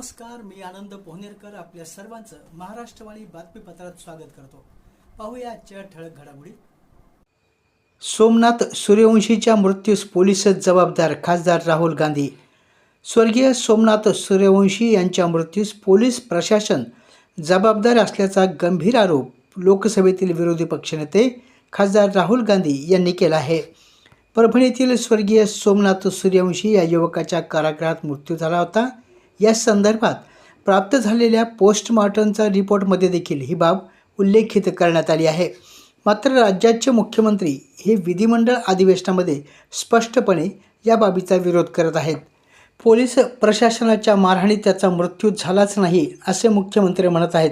नमस्कार मी आनंद पोहनेरकर आपल्या सर्वांचं महाराष्ट्रवाणी बातमीपत्रात स्वागत करतो. पाहूया आजच्या ठळक घडामोडी. सोमनाथ सूर्यवंशीच्या मृत्यूस पोलीसच जबाबदार खासदार राहुल गांधी. स्वर्गीय सोमनाथ सूर्यवंशी यांच्या मृत्यूस पोलीस प्रशासन जबाबदार असल्याचा गंभीर आरोप लोकसभेतील विरोधी पक्षनेते खासदार राहुल गांधी यांनी केला आहे. परभणीतील स्वर्गीय सोमनाथ सूर्यवंशी या युवकाच्या कारागृहात मृत्यू झाला होता. या संदर्भात प्राप्त झालेल्या पोस्टमॉर्टमचा रिपोर्टमध्ये देखील ही बाब उल्लेखित करण्यात आली आहे. मात्र राज्याचे मुख्यमंत्री हे विधिमंडळ अधिवेशनामध्ये स्पष्टपणे या बाबीचा विरोध करत आहेत. पोलीस प्रशासनाच्या मारहाणीत त्याचा मृत्यू झालाच नाही असे मुख्यमंत्री म्हणत आहेत.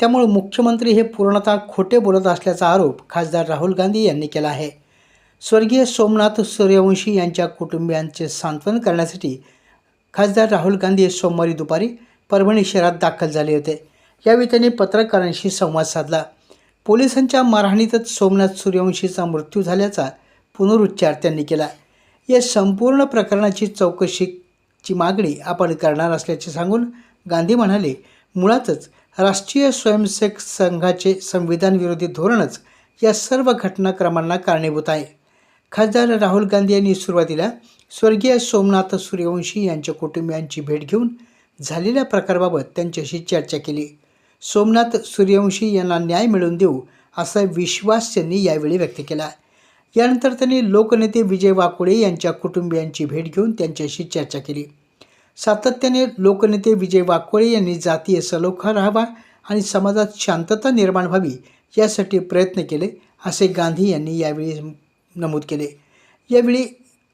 त्यामुळे मुख्यमंत्री हे पूर्णतः खोटे बोलत असल्याचा आरोप खासदार राहुल गांधी यांनी केला आहे. स्वर्गीय सोमनाथ सूर्यवंशी यांच्या कुटुंबियांचे सांत्वन करण्यासाठी खासदार राहुल गांधी सोमवारी दुपारी परभणी शहरात दाखल झाले होते. यावेळी त्यांनी पत्रकारांशी संवाद साधला. पोलिसांच्या मारहाणीतच सोमनाथ सूर्यवंशीचा मृत्यू झाल्याचा पुनरुच्चार त्यांनी केला. या संपूर्ण प्रकरणाची चौकशीची मागणी आपण करणार असल्याचे सांगून गांधी म्हणाले मुळातच राष्ट्रीय स्वयंसेवक संघाचे संविधानविरोधी धोरणच या सर्व घटनाक्रमांना कारणीभूत आहे. खासदार राहुल गांधी यांनी सुरुवातीला स्वर्गीय सोमनाथ सूर्यवंशी यांच्या कुटुंबियांची भेट घेऊन झालेल्या प्रकाराबाबत त्यांच्याशी चर्चा केली. सोमनाथ सूर्यवंशी यांना न्याय मिळवून देऊ असा विश्वास त्यांनी यावेळी व्यक्त केला. यानंतर त्यांनी लोकनेते विजय वाकोडे यांच्या कुटुंबियांची भेट घेऊन त्यांच्याशी चर्चा केली. सातत्याने लोकनेते विजय वाकोळे यांनी जातीय सलोखा राहावा आणि समाजात शांतता निर्माण व्हावी यासाठी प्रयत्न केले असे गांधी यांनी यावेळी नमूद केले. यावेळी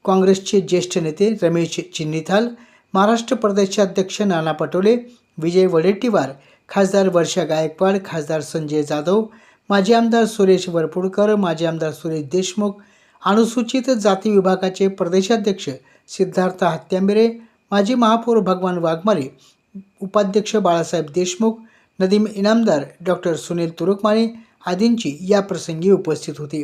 काँग्रेसचे ज्येष्ठ नेते रमेश चिन्नीथाल महाराष्ट्र प्रदेशाध्यक्ष नाना पटोले विजय वडेट्टीवार खासदार वर्षा गायकवाड खासदार संजय जाधव माजी आमदार सुरेश वरपुडकर माजी आमदार सुरेश देशमुख अनुसूचित जाती विभागाचे प्रदेशाध्यक्ष सिद्धार्थ हत्यांबेरे माजी महापौर भगवान वाघमारे उपाध्यक्ष बाळासाहेब देशमुख नदीम इनामदार डॉक्टर सुनील तुरुकमाने आदींची या प्रसंगी उपस्थित होती.